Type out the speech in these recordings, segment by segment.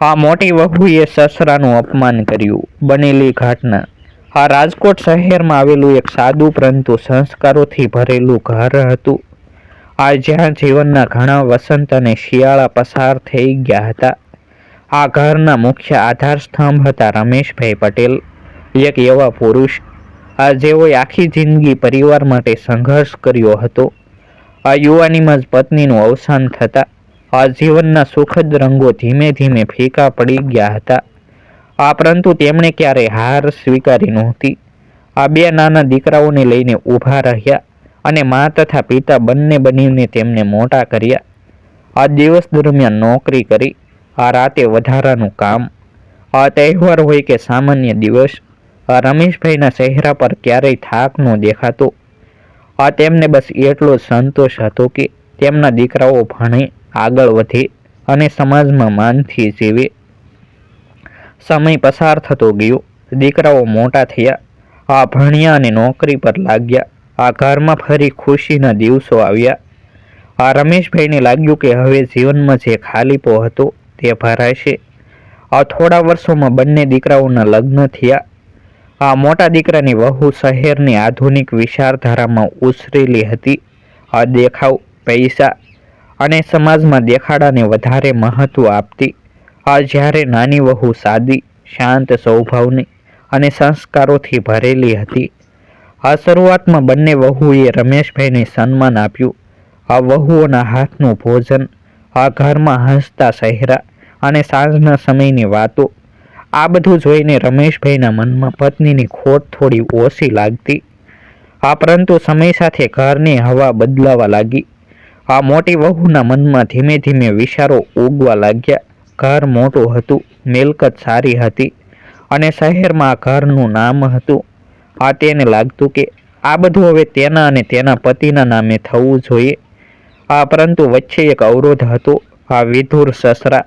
આ મોટી વહુએ સસરાનું અપમાન કર્યું, બનેલી ઘટના. આ રાજકોટ શહેરમાં આવેલું એક સાદું પરંતુ સંસ્કારોથી ભરેલું ઘર હતું. આ જ્યાં જીવનના ઘણા વસંત અને શિયાળા પસાર થઈ ગયા હતા. આ ઘરના મુખ્ય આધાર સ્તંભ હતા રમેશભાઈ પટેલ, એક એવા પુરુષ. આ જેઓએ આખી જિંદગી પરિવાર માટે સંઘર્ષ કર્યો હતો. આ યુવાનીમાં જ પત્નીનું અવસાન થતાં જીવનના સુખદ રંગો ધીમે ધીમે ફીકા પડી ગયા હતા. આ પરંતુ તેમણે ક્યારેય હાર સ્વીકારી નહોતી. આ બે નાના દીકરાઓને લઈને ઊભા રહ્યા અને મા તથા પિતા બંને બનીને તેમને મોટા કર્યા. આ દિવસ દરમિયાન નોકરી કરી, આ રાતે વધારાનું કામ, આ તહેવાર હોય કે સામાન્ય દિવસ, આ રમેશભાઈના ચહેરા પર ક્યારેય થાક ન દેખાતો. આ તેમને બસ એટલો સંતોષ હતો કે તેમના દીકરાઓ ભણે આગળ વધે અને સમાજમાં માનથી જીવે. સમય પસાર થતો ગયો. દીકરાઓ મોટા થયા. આ ભણ્યા અને નોકરી પર લાગ્યા. આ ઘરમાં ફરી ખુશીના દિવસો આવ્યા. આ રમેશભાઈને લાગ્યું કે હવે જીવનમાં જે ખાલીપો હતો તે ભરાશે. આ થોડા વર્ષોમાં બંને દીકરાઓના લગ્ન થયા. આ મોટા દીકરાની વહુ શહેરની આધુનિક વિચારધારામાં ઉછરેલી હતી. આ દેખાવ, પૈસા અને સમાજમાં દેખાડાને વધારે મહત્વ આપતી. આ જ્યારે નાની વહુ સાદી, શાંત સ્વભાવની અને સંસ્કારોથી ભરેલી હતી. આ શરૂઆતમાં બંને વહુએ રમેશભાઈને સન્માન આપ્યું. આ વહુઓના હાથનું ભોજન, આ ઘરમાં હસતા ચહેરા અને સાંજના સમયની વાતો, આ બધું જોઈને રમેશભાઈના મનમાં પત્નીની ખોટ થોડી ઓછી લાગતી. આ પરંતુ સમય સાથે ઘરની હવા બદલાવા લાગી. આ મોટી વહુના મનમાં ધીમે ધીમે વિચારો ઉગવા લાગ્યા. ઘર મોટું હતું, મિલકત સારી હતી અને શહેરમાં ઘરનું નામ હતું. આ તેને લાગતું કે આ બધું હવે તેના અને તેના પતિના નામે થવું જોઈએ. આ પરંતુ વચ્ચે એક અવરોધ હતો, આ વિધુર સસરા.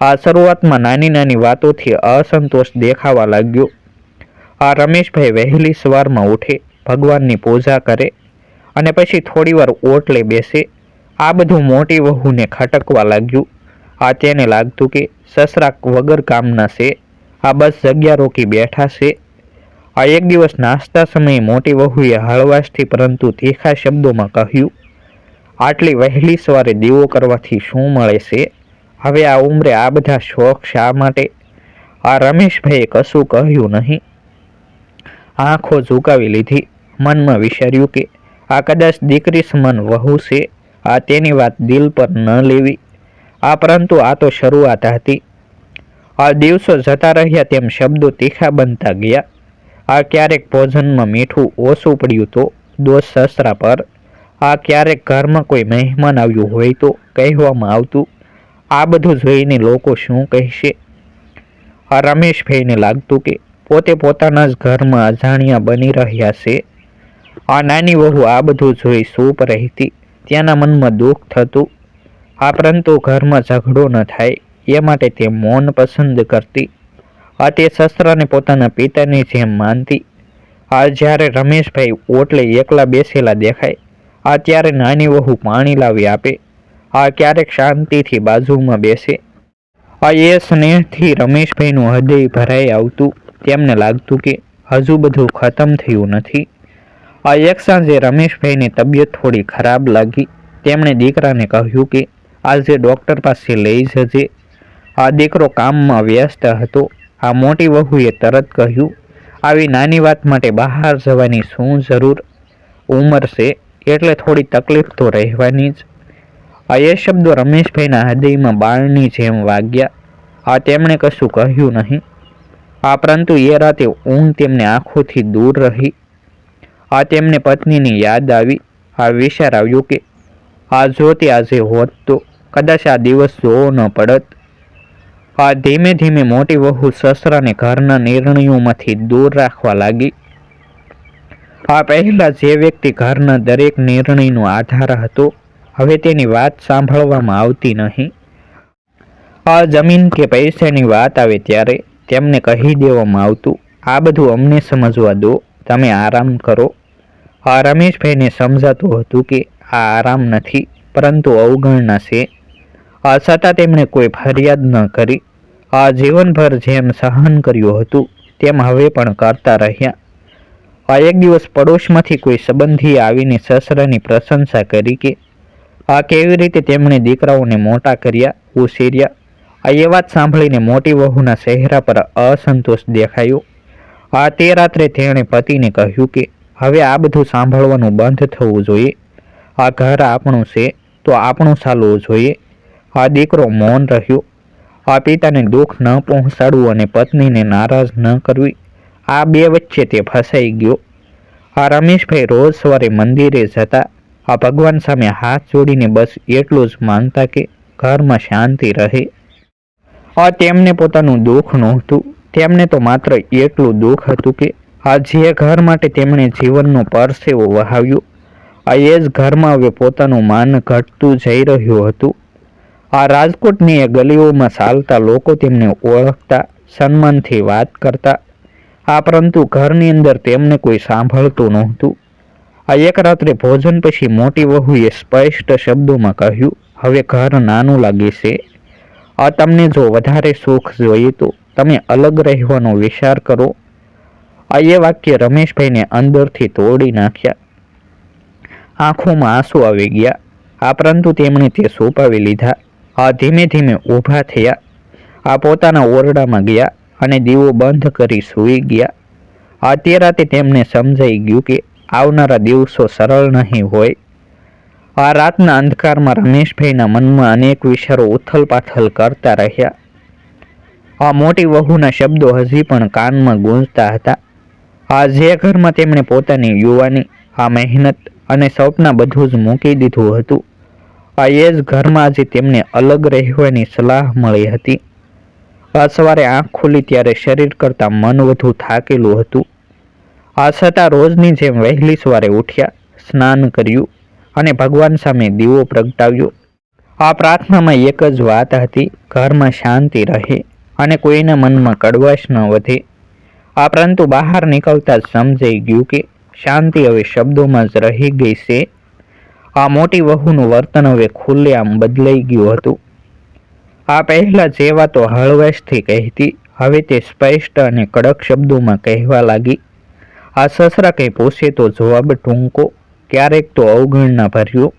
આ શરૂઆતમાં નાની નાની વાતોથી અસંતોષ દેખાવા લાગ્યો. આ રમેશભાઈ વહેલી સવારમાં ઉઠે, ભગવાનની પૂજા કરે અને પછી થોડીવાર ઓટલે બેસે. આ બધું મોટી વહુને ખટકવા લાગ્યું. આ તેને લાગતું કે સસરા વગર કામના છે. આ બસ જગ્યા રોકી બેઠા છે. આ એક દિવસ નાસ્તા સમયે મોટી વહુએ હળવાશથી પરંતુ તીખા શબ્દોમાં કહ્યું, આટલી વહેલી સવારે દીવો કરવાથી શું મળે છે? હવે આ ઉંમરે આ બધા શોખ શા માટે? આ રમેશભાઈએ કશું કહ્યું નહીં. આંખો ઝુકાવી લીધી. મનમાં વિચાર્યું કે આ કદાચ દીકરી સમાન વહુ છે. આ તેની વાત દિલ પર ન લેવી. આ પરંતુ આ તો શરૂઆત હતી. આ દિવસો જતા રહ્યા તેમ શબ્દો તીખા બનતા ગયા. આ ક્યારેક ભોજનમાં મીઠું ઓછું પડ્યું તો દોષ સસરા પર. આ ક્યારેક ઘરમાં કોઈ મહેમાન આવ્યું હોય તો કહેવામાં આવતું. આ બધું જોઈને લોકો શું કહેશે? આ રમેશભાઈને લાગતું કે પોતે પોતાના જ ઘરમાં અજાણ્યા બની રહ્યા છે. આ નાની વહુ આ બધું જોઈ સૂપ રહેતી. ત્યાંના મનમાં દુઃખ થતું. આ પરંતુ ઘરમાં ઝઘડો ન થાય, એ માટે તે મૌન પસંદ કરતી. આ તે શસ્ત્રને પોતાના પિતાની જેમ માનતી. આ જ્યારે રમેશભાઈ ઓટલે એકલા બેસેલા દેખાય, આ ત્યારે નાની વહુ પાણી લાવી આપે. આ ક્યારેક શાંતિથી બાજુમાં બેસે. આ એ સ્નેહથી રમેશભાઈનું હૃદય ભરાઈ આવતું. તેમને લાગતું કે હજુ બધું ખતમ થયું નથી. આ એક સાંજે રમેશભાઈની તબિયત થોડી ખરાબ લાગી. તેમણે દીકરાને કહ્યું કે, આજે ડૉક્ટર પાસે લઈ જજે. આ દીકરો કામમાં વ્યસ્ત હતો. આ મોટી વહુએ તરત કહ્યું, આવી નાની વાત માટે બહાર જવાની શું જરૂર? ઉંમર છે, એટલે થોડી તકલીફ તો રહેવાની જ. આ એ શબ્દો રમેશભાઈના હૃદયમાં બાળની જેમ વાગ્યા. આ તેમણે કશું કહ્યું નહીં. આ પરંતુ એ રાતે ઊંઘ તેમને આંખોથી દૂર રહી. આ તેમને પત્નીની યાદ આવી. આ વિચાર આવ્યો કે, આ જો તે આજે હોત તો કદાચ આ દિવસ જોવો ન પડત. આ ધીમે ધીમે મોટી વહુ સસરાને ઘરના નિર્ણયોમાંથી દૂર રાખવા લાગી. આ પહેલાં જે વ્યક્તિ ઘરના દરેક નિર્ણયનો આધાર હતો, હવે તેની વાત સાંભળવામાં આવતી નહીં. આ જમીન કે પૈસાની વાત આવે ત્યારે તેમને કહી દેવામાં આવતું, આ બધું અમને સમજવા દો, તમે આરામ કરો. આ રમેશભાઈને સમજાતું હતું કે આ આરામ નથી, પરંતુ અવગણના છે. આ છતાં તેમણે કોઈ ફરિયાદ ન કરી. આ જીવનભર જેમ સહન કર્યું હતું, તેમ હવે પણ કરતા રહ્યા. આ એક દિવસ પડોશમાંથી કોઈ સંબંધી આવીને સસરાની પ્રશંસા કરી કે, આ કેવી રીતે તેમણે દીકરાઓને મોટા કર્યા, ઉછેર્યા? આ એ વાત સાંભળીને મોટી વહુના ચહેરા પર અસંતોષ દેખાયો. આ તે રાત્રે તેણે પતિને કહ્યું કે હવે આ બધું સાંભળવાનું બંધ થવું જોઈએ. આ ઘર આપણું છે, તો આપણું ચાલવું જોઈએ. આ દીકરો મૌન રહ્યો. આ પિતાને દુઃખ ન પહોંચાડવું અને પત્નીને નારાજ ન કરવી. આ બે વચ્ચે તે ફસાઈ ગયો. આ રમેશભાઈ રોજ સવારે મંદિરે જતા, આ ભગવાન સામે હાથ જોડીને બસ એટલું જ માંગતા કે ઘરમાં શાંતિ રહે. આ તેમને પોતાનું દુઃખ નહોતું. તેમને તો માત્ર એટલું દુઃખ હતું કે આ જે ઘર માટે તેમણે જીવનનો પરસેવો વહાવ્યો, આ એ જ ઘરમાં હવે પોતાનું માન ઘટતું જઈ રહ્યું હતું. આ રાજકોટની એ ગલીઓમાં ચાલતા લોકો તેમને ઓળખતા, સન્માનથી વાત કરતા. આ પરંતુ ઘરની અંદર તેમને કોઈ સાંભળતું નહોતું. આ એક રાત્રે ભોજન પછી મોટી વહુએ સ્પષ્ટ શબ્દોમાં કહ્યું, હવે ઘર નાનું લાગે છે. આ તમને જો વધારે સુખ જોઈએ તો તમે અલગ રહેવાનો વિચાર કરો. આ વાક્ય રમેશભાઈને અંદરથી તોડી નાખ્યા. આંખોમાં આંસુ આવી ગયા. આ પરંતુ તેમણે તે સોંપાવી લીધા. આ ધીમે ધીમે ઊભા થયા. આ પોતાના ઓરડામાં ગયા અને દીવો બંધ કરી સૂઈ ગયા. આ તે રાતે તેમને સમજાઈ ગયું કે આવનારા દિવસો સરળ નહીં હોય. આ રાતના અંધકારમાં રમેશભાઈના મનમાં અનેક વિચારો ઉથલપાથલ કરતા રહ્યા. આ મોટી વહુના શબ્દો હજી પણ કાનમાં ગુંજતા હતા. આ જે ઘરમાં તેમણે પોતાની યુવાની આ મહેનત અને સપના બધું જ મૂકી દીધું હતું. આ એ જ ઘરમાં આજે તેમને અલગ રહેવાની સલાહ મળી હતી. આ સવારે આંખ ખુલી ત્યારે શરીર કરતાં મન વધુ થાકેલું હતું. આ છતાં રોજની જેમ વહેલી સવારે ઉઠ્યા, સ્નાન કર્યું અને ભગવાન સામે દીવો પ્રગટાવ્યો. આ પ્રાર્થનામાં એક જ વાત હતી, ઘરમાં શાંતિ રહે અને કોઈના મનમાં કડવાશ ન વધે. આ પરંતુ બહાર નીકળતા જ સમજાઈ ગયું કે શાંતિ હવે શબ્દોમાં જ રહી ગઈ છે. આ મોટી વહુનું વર્તન હવે ખુલ્લેઆમ બદલાઈ ગયું હતું. આ પહેલાં જે વાતો હળવેશથી કહેતી, હવે તે સ્પષ્ટ અને કડક શબ્દોમાં કહેવા લાગી. આ સસરા કંઈ પૂછે તો જવાબ ટૂંકો, ક્યારેક તો અવગણના ભર્યો.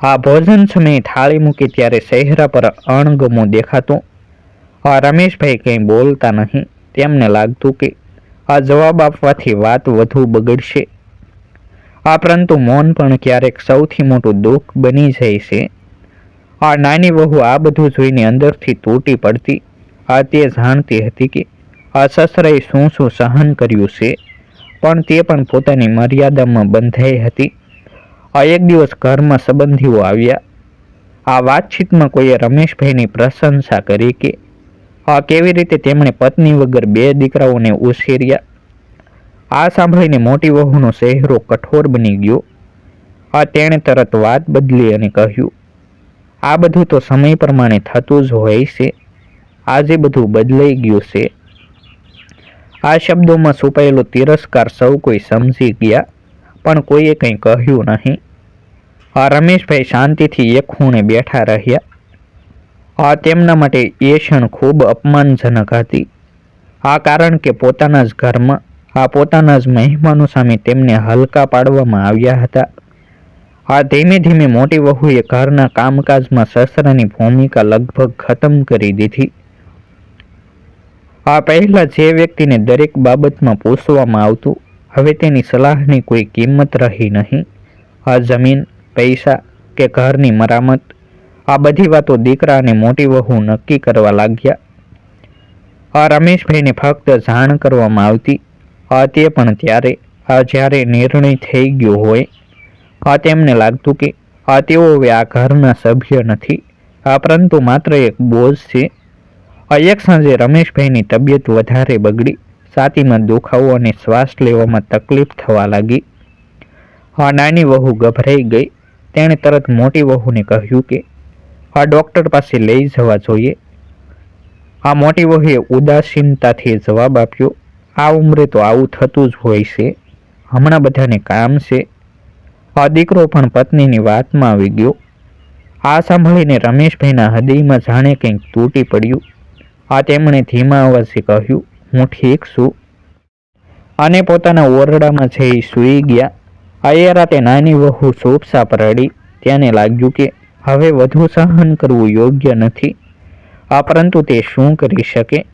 આ ભોજન સમયે થાળી મૂકી ત્યારે ચહેરા પર અણગમો દેખાતો. આ રમેશભાઈ કંઈ બોલતા નહીં. તેમને લાગતું કે આ જવાબ આપવાથી વાત વધુ બગડશે. આ પરંતુ મૌન પણ ક્યારેક સૌથી મોટું દુઃખ બની જાય છે. આ નાની વહુ આ બધું જોઈને અંદરથી તૂટી પડતી. આ તે જાણતી હતી કે આ સસરાએ શું શું સહન કર્યું છે, પણ તે પણ પોતાની મર્યાદામાં બંધાઈ હતી. આ એક દિવસ ઘરમાં સંબંધીઓ આવ્યા. આ વાતચીતમાં કોઈએ રમેશભાઈની પ્રશંસા કરી કે આ કેવી રીતે તેમણે પત્ની વગર બે દીકરાઓને ઉછેર્યા? આ સાંભળીને મોટી વહુનો ચહેરો કઠોર બની ગયો. આ તેણે તરત વાત બદલી અને કહ્યું, આ બધું તો સમય પ્રમાણે થતું જ હોય છે. આજે બધું બદલાઈ ગયું છે. આ શબ્દોમાં છુપાયેલો તિરસ્કાર સૌ કોઈ સમજી ગયા, પણ કોઈએ કંઈ કહ્યું નહીં. આ રમેશભાઈ શાંતિથી એક ખૂણે બેઠા રહ્યા. આ તેમના માટે એ ક્ષણ ખૂબ અપમાનજનક હતી. આ કારણ કે પોતાના જ ઘરમાં, આ પોતાના જ મહેમાનો સામે તેમને હલકા પાડવામાં આવ્યા હતા. આ ધીમે ધીમે મોટી વહુએ ઘરના કામકાજમાં સસરાની ભૂમિકા લગભગ ખતમ કરી દીધી. આ પહેલા જે વ્યક્તિને દરેક બાબતમાં પૂછવામાં આવતું, હવે તેની સલાહની કોઈ કિંમત રહી નહીં. આ જમીન, પૈસા કે ઘરની મરામત આ બધી વાતો દીકરા અને મોટી વહુ નક્કી કરવા લાગ્યા. આ રમેશભાઈને ફક્ત જાણ કરવામાં આવતી. આ તે પણ ત્યારે, આ જ્યારે નિર્ણય થઈ ગયો હોય, આ તેમને લાગતું કે આ તેઓ હવે આ ઘરના સભ્ય નથી. આ પરંતુ માત્ર એક બોઝ છે. આ એક સાંજે રમેશભાઈની તબિયત વધારે બગડી, છાતીમાં દુખાવો અને શ્વાસ લેવામાં તકલીફ થવા લાગી. આ નાની વહુ ગભરાઈ ગઈ. તેણે તરત મોટી વહુને કહ્યું કે આ ડૉક્ટર પાસે લઈ જવા જોઈએ. આ મોટી વહુએ ઉદાસીનતાથી જવાબ આપ્યો, આ ઉંમરે તો આવું થતું જ હોય છે. હમણાં બધાને કામ છે. આ દીકરો પણ પત્નીની વાતમાં આવી ગયો. આ સાંભળીને રમેશભાઈના હૃદયમાં જાણે કંઈક તૂટી પડ્યું. આ તેમણે ધીમા અવાજે કહ્યું, હું ઠીક છું. અને પોતાના ઓરડામાં જઈ સૂઈ ગયા. આ એ રાતે નાની વહુ સોપસા પર રડી. તેને લાગ્યું કે હવે વધુ સહન કરવું યોગ્ય નથી. આ પરંતુ તે શું કરી શકે?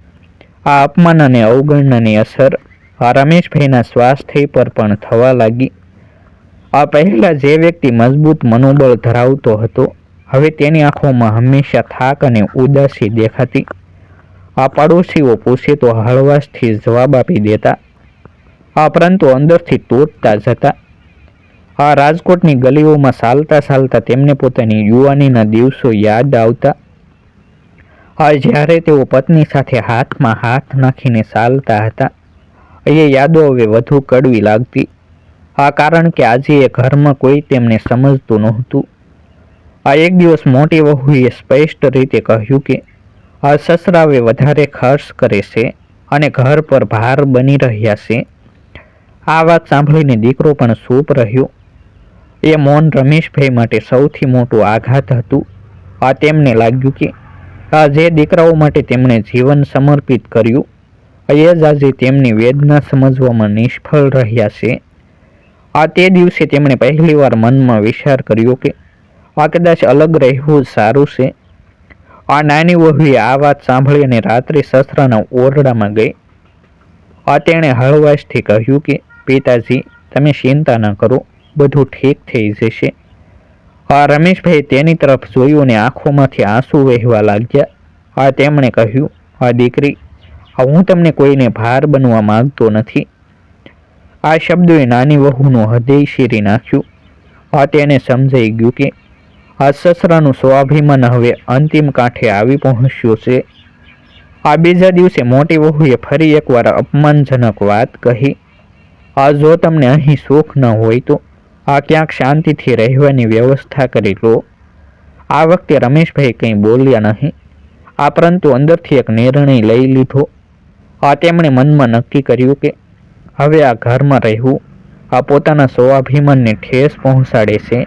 આ અપમાન અને અવગણનાની અસર આ રમેશભાઈના સ્વાસ્થ્ય પર પણ થવા લાગી. આ પહેલા જે વ્યક્તિ મજબૂત મનોબળ ધરાવતો હતો, હવે તેની આંખોમાં હંમેશા થાક અને ઉદાસી દેખાતી. આ પાડોશીઓ પૂછે તો હળવાશથી જવાબ આપી દેતા. આ પરંતુ અંદરથી તૂટતા જતા. આ રાજકોટની ગલીઓમાં ચાલતા ચાલતા તેમને પોતાની યુવાનીના દિવસો યાદ આવતા. આ જ્યારે તેઓ પત્ની સાથે હાથમાં હાથ નાખીને ચાલતા હતા, એ યાદો હવે વધુ કડવી લાગતી. આ કારણ કે આજે એ ઘરમાં કોઈ તેમને સમજતું નહોતું. આ એક દિવસ મોટી વહુએ સ્પષ્ટ રીતે કહ્યું કે આ સસરાવે વધારે ખર્ચ કરે છે અને ઘર પર ભાર બની રહ્યા છે. આ વાત સાંભળીને દીકરો પણ સૂપ રહ્યો. એ મૌન રમેશભાઈ માટે સૌથી મોટું આઘાત હતું. આ તેમને લાગ્યું કે આ જે દીકરાઓ માટે તેમણે જીવન સમર્પિત કર્યું, એ જ આજે તેમની વેદના સમજવામાં નિષ્ફળ રહ્યા છે. આ તે દિવસે તેમણે પહેલીવાર મનમાં વિચાર કર્યો કે આ કદાચ અલગ રહેવું સારું છે. આ નાની વહુએ આ વાત સાંભળી અને રાત્રે સસરાના ઓરડામાં ગઈ. આ તેણે હળવાશથી કહ્યું કે, પિતાજી, તમે ચિંતા ન કરો. બધું ઠીક થઈ જશે. આ રમેશભાઈ તેની તરફ જોયું અને આંખોમાંથી આંસુ વહેવા લાગ્યા. આ તેમણે કહ્યું, આ દીકરી હું તમને કોઈને ભાર બનવા માંગતો નથી. આ શબ્દોએ નાની વહુનું હૃદય શીરી નાખ્યું. આ તેને સમજાઈ ગયું કે આ સસરાનું સ્વાભિમાન હવે અંતિમ કાંઠે આવી પહોંચ્યું છે. આ બીજા દિવસે મોટી વહુએ ફરી એકવાર અપમાનજનક વાત કહી, આ જો તમને અહીં સુખ ન હોય તો આ ક્યાંક શાંતિથી રહેવાની વ્યવસ્થા કરી લો. આ વખતે રમેશભાઈ કંઈ બોલ્યા નહીં. આ પરંતુ અંદરથી એક નિર્ણય લઈ લીધો. આ તેમણે મનમાં નક્કી કર્યું કે હવે આ ઘરમાં રહેવું આ પોતાના સ્વાભિમાનને ઠેસ પહોંચાડે છે.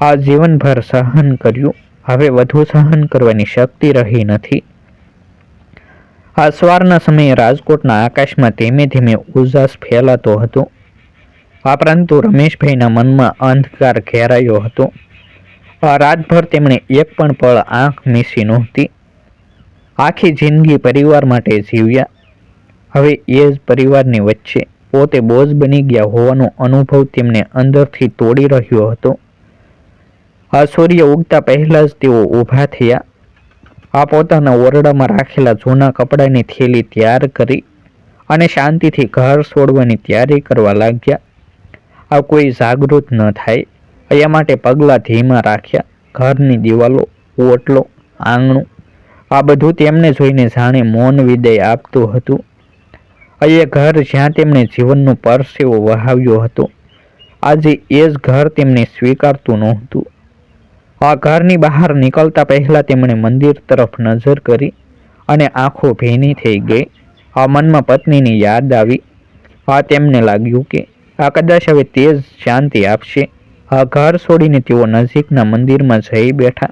આ જીવનભર સહન કર્યું. હવે વધુ સહન કરવાની શક્તિ રહી નથી. આ સવારના સમયે રાજકોટના આકાશમાં ધીમે ધીમે ઉજાસ ફેલાતો હતો. આ પરંતુ રમેશભાઈના મનમાં અંધકાર ઘેરાયો હતો. રાતભર તેમણે એક પણ પળ આંખ મીસી નહોતી. આખી જિંદગી પરિવાર માટે જીવ્યા. હવે એ જ પરિવારની વચ્ચે પોતે બોજ બની ગયા હોવાનો અનુભવ તેમને અંદરથી તોડી રહ્યો હતો. આ સૂર્ય ઉગતા પહેલાં જ તેઓ ઊભા થયા. આ પોતાના ઓરડામાં રાખેલા જૂના કપડાની થેલી તૈયાર કરી અને શાંતિથી ઘર છોડવાની તૈયારી કરવા લાગ્યા. આ કોઈ જાગૃત ન થાય. અહીંયા માટે પગલાં ધીમા રાખ્યા. ઘરની દિવાલો, ઓટલો, આંગણું, આ બધું તેમને જોઈને જાણે મૌન વિદય આપતું હતું. અહીંયા ઘર જ્યાં તેમણે જીવનનો પરસેવો વહાવ્યો હતો, આજે એ જ ઘર તેમને સ્વીકારતું નહોતું. આ ઘરની બહાર નીકળતા પહેલાં તેમણે મંદિર તરફ નજર કરી અને આંખો ભીની થઈ ગઈ. આ મનમાં પત્નીની યાદ આવી. આ તેમને લાગ્યું કે આ કદાચ હવે તે જ શાંતિ આપશે. આ ઘર છોડીને તેઓ નજીકના મંદિરમાં જઈ બેઠા.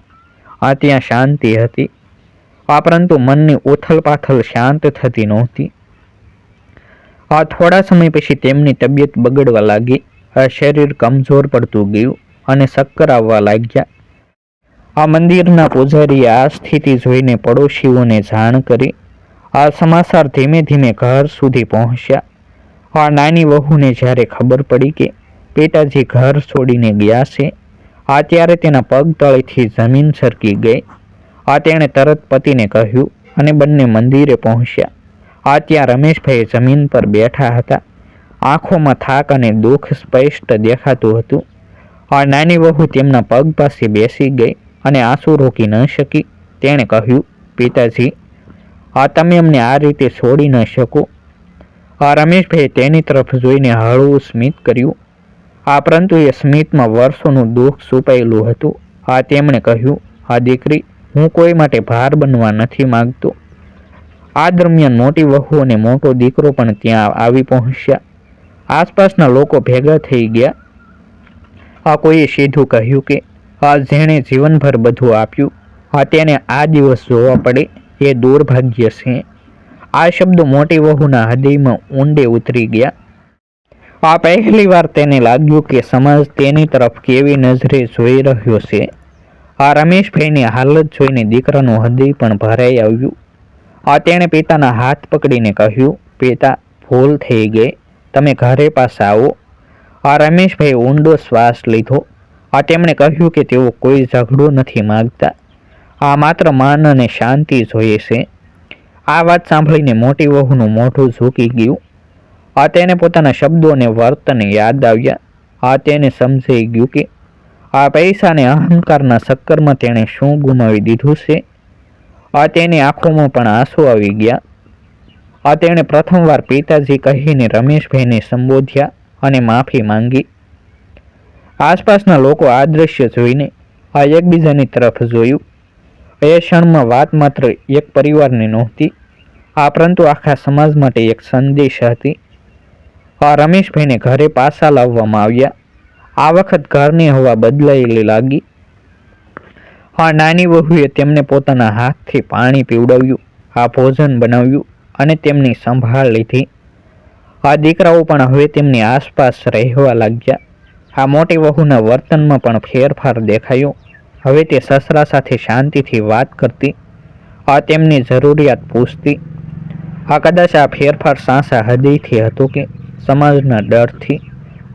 આ ત્યાં શાંતિ હતી. આ પરંતુ મનની ઉથલ પાથલ શાંત થતી નહોતી. આ થોડા સમય પછી તેમની તબિયત બગડવા લાગી. આ શરીર કમજોર પડતું ગયું અને ચક્કર આવવા લાગ્યા. આ મંદિરના પૂજારીએ આ સ્થિતિ જોઈને પડોશીઓને જાણ કરી. આ સમાચાર ધીમે ધીમે ઘર સુધી પહોંચ્યા. આ નાની વહુને જ્યારે ખબર પડી કે પિતાજી ઘર છોડીને ગયા છે, આ ત્યારે તેના પગ તળેથી જમીન સરકી ગઈ. આ તેણે તરત પતિને કહ્યું અને બંને મંદિરે પહોંચ્યા. આ ત્યાં રમેશભાઈ જમીન પર બેઠા હતા. આંખોમાં થાક અને દુઃખ સ્પષ્ટ દેખાતું હતું. આ નાની વહુ તેમના પગ પાસે બેસી ગઈ અને આંસુ રોકી ન શકી. તેણે કહ્યું, પિતાજી, આ તમે અમને આ રીતે છોડી ન શકો. આ રમેશભાઈએ તેની તરફ જોઈને હળવું સ્મિત કર્યું. આ પરંતુ એ સ્મિતમાં વર્ષોનું દુઃખ છુપાયેલું હતું. આ તેમણે કહ્યું આ દીકરી, હું કોઈ માટે ભાર બનવા નથી માગતો. આ દરમિયાન મોટી વહુ અને મોટો દીકરો પણ ત્યાં આવી પહોંચ્યા. આસપાસના લોકો ભેગા થઈ ગયા. આ કોઈએ સીધું કહ્યું કે આ જેણે જીવનભર બધું આપ્યું આ તેને આ દિવસ જોવા પડે. એ દુર્ભાગ્ય છે. આ શબ્દો મોટી વહુના હૃદયમાં ઊંડે ઉતરી ગયા. આ પહેલી વાર તેને લાગ્યું કે સમાજ તેની તરફ કેવી નજરે જોઈ રહ્યો છે. આ રમેશભાઈની હાલત જોઈને દીકરાનું હૃદય પણ ભરાઈ આવ્યું. આ તેણે પિતાના હાથ પકડીને કહ્યું, પિતા, ભૂલ થઈ ગઈ. તમે ઘરે પાસે આવો. આ રમેશભાઈ ઊંડો શ્વાસ લીધો. આ તેમણે કહ્યું કે તેઓ કોઈ ઝઘડો નથી માગતા. આ માત્ર માન અને શાંતિ જોઈએ છે. આ વાત સાંભળીને મોટી વહુનું મોઢું ઝૂકી ગયું. આ તેને પોતાના શબ્દો અને વર્તન યાદ આવ્યા. આ તેને સમજાઈ ગયું કે આ પૈસાને અહંકારના ચક્કરમાં તેણે શું ગુમાવી દીધું છે? આ તેની આંખોમાં પણ આંસુ આવી ગયા. આ તેણે પ્રથમવાર પિતાજી કહીને રમેશભાઈને સંબોધ્યા અને માફી માંગી. આસપાસના લોકો આ દ્રશ્ય જોઈને આ એકબીજાની તરફ જોયું. એ ક્ષણમાં વાત માત્ર એક પરિવારની નહોતી આ પરંતુ આખા સમાજ માટે એક સંદેશ હતી. આ રમેશભાઈને ઘરે પાછા લાવવામાં આવ્યા. આ વખત ઘરની હવા બદલાયેલી લાગી. આ નાની વહુએ તેમને પોતાના હાથથી પાણી પીવડાવ્યું આ ભોજન બનાવ્યું અને તેમની સંભાળ લીધી. આ દીકરાઓ પણ હવે તેમની આસપાસ રહેવા લાગ્યા. આ મોટી વહુના વર્તનમાં પણ ફેરફાર દેખાયો. હવે તે સસરા સાથે શાંતિથી વાત કરતી. આ તેમની જરૂરિયાત પૂછતી. આ કદાચ આ ફેરફાર સાસા હૃદયથી હતો કે સમાજના ડરથી?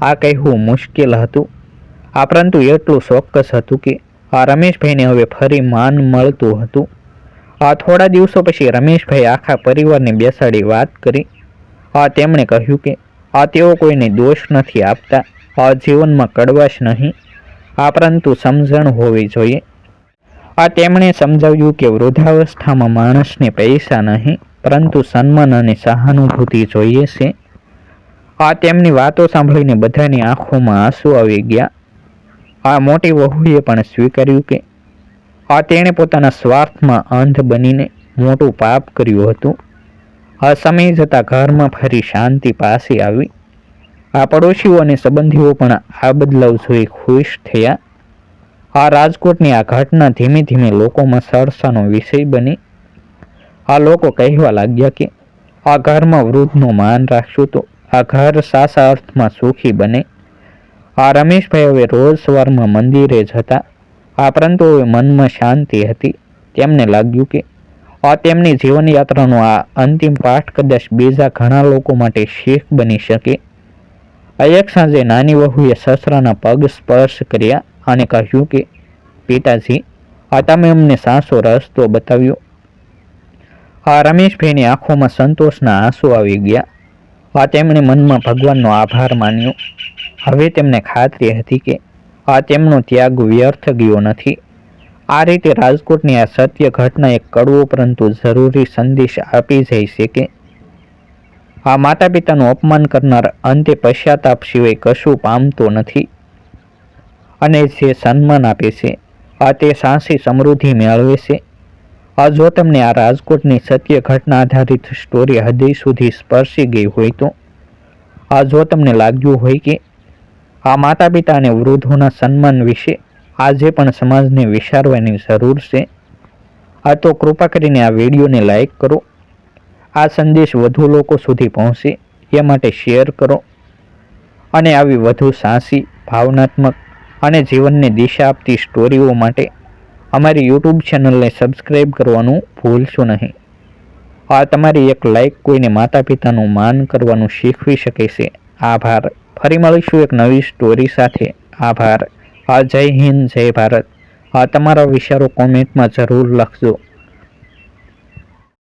આ કહેવું મુશ્કેલ હતું. આ પરંતુ એટલું ચોક્કસ હતું કે આ રમેશભાઈને હવે ફરી માન મળતું હતું. આ થોડા દિવસો પછી રમેશભાઈ આખા પરિવારને બેસાડી વાત કરી. આ તેમણે કહ્યું કે આ તેઓ કોઈને દોષ નથી આપતા. આ જીવનમાં કડવાશ નહીં. આ પરંતુ સમજણ હોવી જોઈએ. આ તેમણે સમજાવ્યું કે વૃદ્ધાવસ્થામાં માણસને પૈસા નહીં. પરંતુ સન્માન અને સહાનુભૂતિ જોઈએ છે. આ તેમની વાતો સાંભળીને બધાની આંખોમાં આંસુ આવી ગયા. આ મોટી વહુએ પણ સ્વીકાર્યું કે આ તેણે પોતાના સ્વાર્થમાં અંધ બનીને મોટું પાપ કર્યું હતું. આ સમય જતાં ઘરમાં ફરી શાંતિ પાછી આવી. આ પડોશીઓ અને સંબંધીઓ પણ આ બદલાવ જોઈ ખુશ થયા. આ રાજકોટની આ ઘટના ધીમે ધીમે લોકોમાં સરસાનો વિષય બની. આ લોકો કહેવા લાગ્યા કે, આ ઘરમાં વૃદ્ધનું માન રાખશું તો આ ઘર સાસા અર્થમાં સુખી બને. આ રમેશભાઈ હવે રોજ સવારમાં મંદિરે જતા આ પરંતુ હવે મનમાં શાંતિ હતી. તેમને લાગ્યું કે, આ તેમની જીવનયાત્રાનો આ અંતિમ પાઠ કદાચ બીજા ઘણા લોકો માટે શીખ બની શકે. એક સાંજે નાની વહુએ સસરાના પગ સ્પર્શ કર્યા અને કહ્યું કે, પિતાજી, આ તમે અમને સાસો રસ્તો બતાવ્યો. આ રમેશભાઈની આંખોમાં સંતોષના આંસુ આવી ગયા. આ તેમણે મનમાં ભગવાનનો આભાર માન્યો. હવે તેમને ખાતરી હતી કે આ તેમનો ત્યાગ વ્યર્થ ગયો નથી. આ રીતે રાજકોટની આ સત્ય ઘટના એક કડવો પરંતુ જરૂરી સંદેશ આપી જાય છે કે આ માતા પિતાનું અપમાન કરનાર અંતે પશ્ચાતાપ સિવાય કશું પામતો નથી. અને જે સન્માન આપે છે, આ તે સાહસી સમૃદ્ધિ મેળવે છે. આ જો તમને આ રાજકોટની સત્ય ઘટના આધારિત સ્ટોરી હૃદય સુધી સ્પર્શી ગઈ હોય તો, આ જો તમને લાગ્યું હોય કે આ માતા પિતા અને વૃદ્ધોના સન્માન વિશે આજે પણ સમાજને વિચારવાની જરૂર છે, આ તો કૃપા કરીને આ વિડીયોને લાઈક કરો, આ સંદેશ વધુ લોકો સુધી પહોંચે એ માટે શેર કરો, અને આવી વધુ સાહસી, ભાવનાત્મક અને જીવનને દિશા આપતી સ્ટોરીઓ માટે અમારી યુટ્યુબ ચેનલને સબસ્ક્રાઈબ કરવાનું ભૂલશો નહીં. આ તમારી એક લાઈક કોઈને માતા પિતાનું માન કરવાનું શીખવી શકે છે. આભાર. ફરી મળીશું એક નવી સ્ટોરી સાથે. આભાર. આ જય હિન્દ, જય ભારત. આ તમારા વિચારો કોમેન્ટમાં જરૂર લખજો.